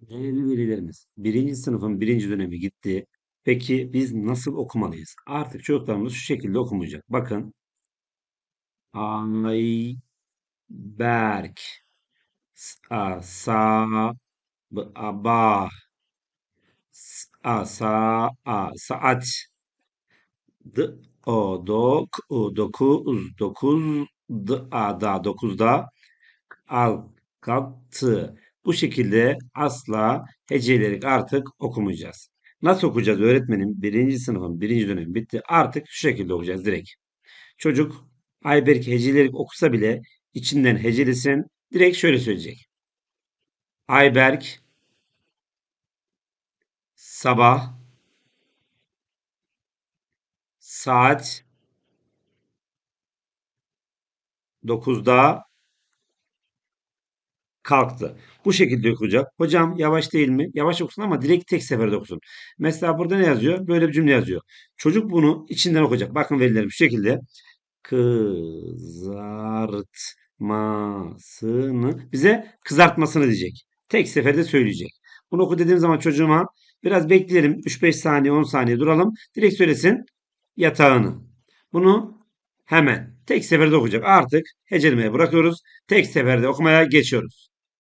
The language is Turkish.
Değerli velilerimiz, birinci sınıfın birinci dönemi gitti. Peki biz nasıl okumalıyız? Artık çocuklarımız şu şekilde okumayacak. Bakın. Ayberk. S- A, sa, b, a, ba. S- A, sa, a, saat. D, o, dok, u, dokuz, dokuz, d, a, da, dokuzda. Al, katı. Bu şekilde asla heceleyerek artık okumayacağız. Nasıl okuyacağız öğretmenim? Birinci sınıfın birinci dönemi bitti. Artık şu şekilde okuyacağız direkt. Çocuk Ayberk heceleyerek okusa bile içinden hecelesin. Direkt şöyle söyleyecek. Ayberk sabah saat dokuzda kalktı. Bu şekilde okuyacak. Hocam yavaş değil mi? Yavaş okusun ama direkt tek seferde okusun. Mesela burada ne yazıyor? Böyle bir cümle yazıyor. Çocuk bunu içinden okuyacak. Bakın velilerim şu şekilde. Kızartmasını bize kızartmasını diyecek. Tek seferde söyleyecek. Bunu oku dediğim zaman çocuğuma biraz bekleyelim. 3-5 saniye 10 saniye duralım. Direkt söylesin yatağını. Bunu hemen tek seferde okuyacak. Artık hecelemeye bırakıyoruz. Tek seferde okumaya geçiyoruz.